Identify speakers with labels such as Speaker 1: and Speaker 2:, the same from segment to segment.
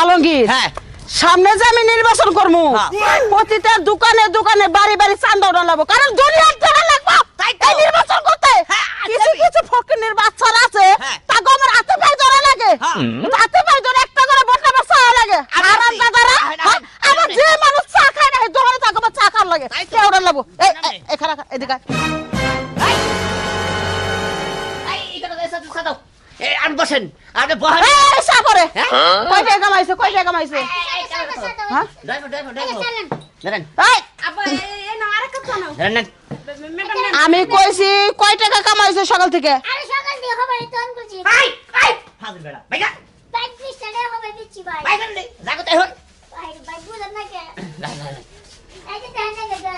Speaker 1: আলমগীর
Speaker 2: হ্যাঁ।
Speaker 1: সামনে যে আমি নির্বাচন করব
Speaker 2: হ্যাঁ।
Speaker 1: প্রতিটা দোকানে দোকানে বাড়ি বাড়ি চান্দা উঠা লাগবো। কারণ দুনিয়ার টাকা লাগবো।
Speaker 2: তাই তো।
Speaker 1: নির্বাচন করতে
Speaker 2: হ্যাঁ,
Speaker 1: কিছু কিছু ফকিনের বাচ্চারা আছে
Speaker 2: হ্যাঁ।
Speaker 1: তাকে আমার হাতে পায়ে ধরা লাগে। হাতে পায়ে ধরে একটা করে নাম্বার চাওয়া লাগে। আর। দাদারা আমার যে মানুষ চা খায় না দোকানে তাকে আমার চা খাওয়ার লাগে। কে লাগবো? এই এখানে এদিকে
Speaker 2: আর বসেন
Speaker 1: এই, করে
Speaker 2: হ্যাঁ?
Speaker 1: কয় টাকা কামাইছে কয় টাকা কামাইছে? হ্যাঁ?
Speaker 2: Driver driver driver. ধরেন।
Speaker 1: এই,
Speaker 3: আব্বা এই- এই আরেকটা নাও।
Speaker 2: ধরেন নেন।
Speaker 3: ম্যাডাম নেন
Speaker 1: আমি কইছি কয় টাকা কামাইছে সকাল থেকে?
Speaker 4: আরে সকাল দিয়ে হবে তো আমি বলছি
Speaker 2: এই এই ফাজিল বেড়া। ভাইগা।
Speaker 4: বাইক ত্রিশ টাকা হবে দিচ্ছি ভাই।
Speaker 2: ভাই দেন জাগো তাই হন
Speaker 4: ভাই ভাই বুঝেন না কে?
Speaker 2: না না না
Speaker 4: এই যে দেন দেন দেন।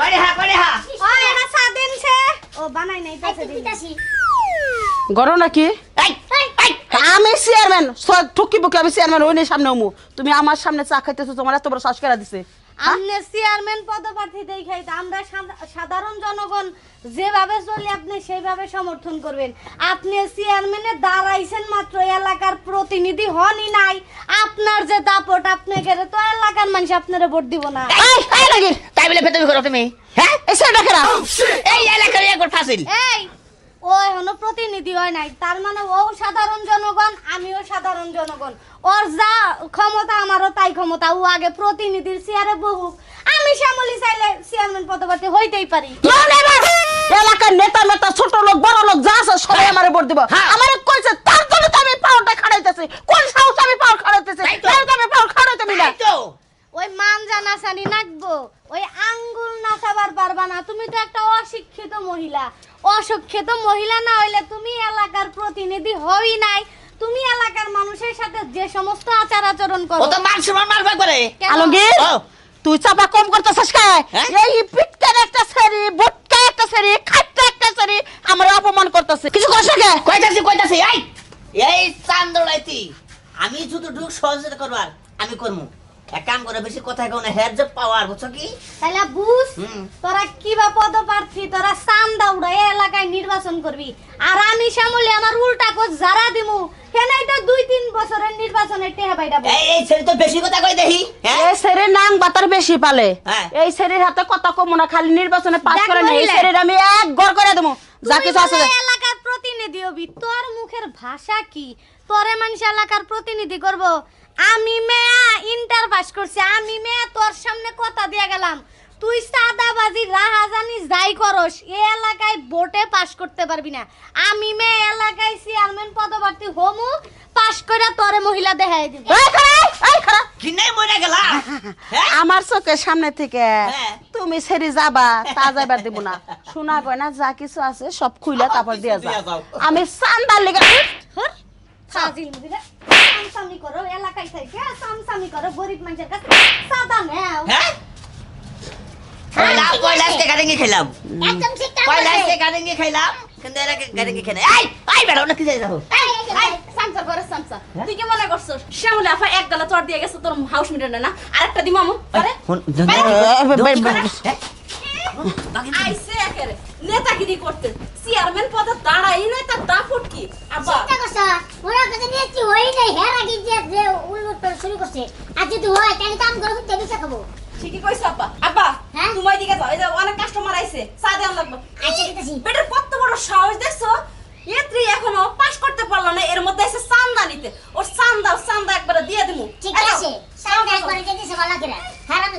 Speaker 4: এই যে
Speaker 2: হা কয়রে হা?
Speaker 3: ও এনা চা দেনছে। ও বানাই নাই
Speaker 4: তো পিতাসি
Speaker 1: গরো নাকি আমি চেয়ারম্যান ঠুকি বুকি আমি চেয়ারম্যান ওই নিয়ে সামনে উমু তুমি আমার সামনে চা খাইতেছো তোমার এত বড় শ্বাস কেরা দিছে।
Speaker 3: আপনি চেয়ারম্যান পদপ্রার্থী দেখাই আমরা সাধারণ জনগণ যেভাবে চলি আপনি সেইভাবে সমর্থন করবেন। আপনি চেয়ারম্যানে দাঁড়াইছেন মাত্র এলাকার প্রতিনিধি হনই নাই। আপনার যে দাপট আপনাকে তো এলাকার মানুষ আপনারা ভোট দিব না।
Speaker 2: তাই বলে করো তুমি। হ্যাঁ?
Speaker 1: এই
Speaker 2: এই এলাকার
Speaker 3: এই! ও এখনও প্রতিনিধি হয় নাই। তার মানে ও সাধারণ জনগণ আমিও সাধারণ জনগণ। ওর যা ক্ষমতা আমারও তাই ক্ষমতা। ও আগে প্রতিনিধির চেয়ারে বহুক। আমি শ্যামলি চাইলে চেয়ারম্যান পদপ্রার্থী হইতেই পারি।
Speaker 1: না, না, না। এলাকার নেতা মেতা ছোট লোক বড় লোক যা আছে সবাই আমারে ভোট দিব।
Speaker 2: হ্যাঁ।
Speaker 1: আমারে কইছে তার জন্য তো আমি পাওয়ারটা খাড়াইতেছি। কোন সাহস আমি পাওয়ার খাড়াইতেছি? আমি পাওয়ার খাড়াইতে না
Speaker 3: ওই মান জানাসানি নাকবো ওই আঙ্গুল নাচাবার পারবা না। তুমি তো একটা অশিক্ষিত মহিলা। অশিক্ষিত মহিলা না হইলে তুমি এলাকার প্রতিনিধি হই নাই। তুমি এলাকার মানুষের সাথে যে সমস্ত আচার আচরণ করো।
Speaker 2: ও তো মান সম্মান মারবে করে?
Speaker 1: আলমগীর তুই চাপা কম করতেছিস কে?
Speaker 2: হ্যাঁ?
Speaker 1: এই পিটকার একটা সেরি বুটকা একটা সেরি খাট্টা একটা সেরি আমার অপমান করতেছে। কিছু করছে কে?
Speaker 2: কইতাছি কইতাছি এই! এই চান্দড়াইতি আমি শুধু ঢুক সহযোগিতা করবার আমি করমু। এক কাম করে বেশি কথা কেউ না হেড জব পাওয়ার বুঝছ কি?
Speaker 3: তাহলে বুঝ। তোরা কিবা পদপ্রার্থী তোরা চান্দা উড়াই এলাকায় নির্বাচন করবি। আর আমি শ্যামলি আমার উল্টা কোচ যারা দিমু কেনাই তো দুই তিন বছরের নির্বাচনের টেহা বাইরা
Speaker 2: এই এই ছেলে তো বেশি কথা কই দেখি হ্যাঁ?
Speaker 1: এই নাং বাতার বেশি পালে।
Speaker 2: হ্যাঁ।
Speaker 1: এই সেরের হাতে কথা কম না খালি নির্বাচনে পাস করে না এই
Speaker 3: মহিলা।
Speaker 1: আমি এক ঘর করে দেবো যা কিছু আছে
Speaker 3: এলাকার প্রতিনিধি হবি তোর মুখের ভাষা কি? তোরে মানুষ এলাকার প্রতিনিধি করব। আমি মেয়া ইন্টার পাস করছি। আমি মেয়া তোর সামনে কথা দিয়া গেলাম। তুই সাদাবাজি রাহাজানি যাই করস এ এলাকায় ভোটে পাস করতে পারবি না। আমি মেয়ে এলাকায় চেয়ারম্যান পদপ্রার্থী হমু পাস করে তোরে মহিলা দেখাই দিব।
Speaker 1: এই খারা, এই খারা।
Speaker 2: কি নাই মরে গেলা? হ্যাঁ?
Speaker 1: আমার চোখের সামনে থেকে
Speaker 2: হ্যাঁ।
Speaker 1: তুমি সেরি যাবা তা যাইবার দিব না। শোনা গয়না যা কিছু আছে সব খুইলা তারপর দিয়া যাও। আমি চান্দার লেগে
Speaker 3: সামসামি করো এলাকায় থেকে সামসামি করো গরিব মানুষের কাছে সাদা নেও।
Speaker 2: হ্যাঁ? গাড়ি খেলাম। খেলাম কিন্তু এর গাড়ি খেলে। এই এই বেড়াও না কি যাই যাও
Speaker 5: সামসা করে সামসা। তুই কি মনে করছস? শ্যামলে আফা এক গালা চড় দিয়ে গেছে তোর হাউস মিটার না? আরেকটা দিম আমু আরে আইসে একেরে নেতাগিরি করতে। চেয়ারম্যান পদে দাঁড়াই নাই তার দাফট কি? আব্বা।
Speaker 4: চিন্তা করছ? ওরা কাছে নিয়েছি হই নাই? হের আগে যে যে উল্টো শুরু করছে। আর যদি হয় তাহলে কাম করে ফুটে বিচা খাব।
Speaker 5: ঠিকই কইছ আব্বা। আব্বা? তুমি দিকে যাও এই যে অনেক কাস্টমার আইছে চা লাগবে।
Speaker 4: আচ্ছা দিতেছি।
Speaker 5: বেটার কত বড় সাহস দেখছ? এত্রি এখনও পাস করতে পারল না। এর মধ্যে এসে চান্দা নিতে। ওর চান্দা চান্দা একবারে দিয়ে দিমু।
Speaker 4: ঠিক আছে। একবার যে দিছে ভালো করে আমি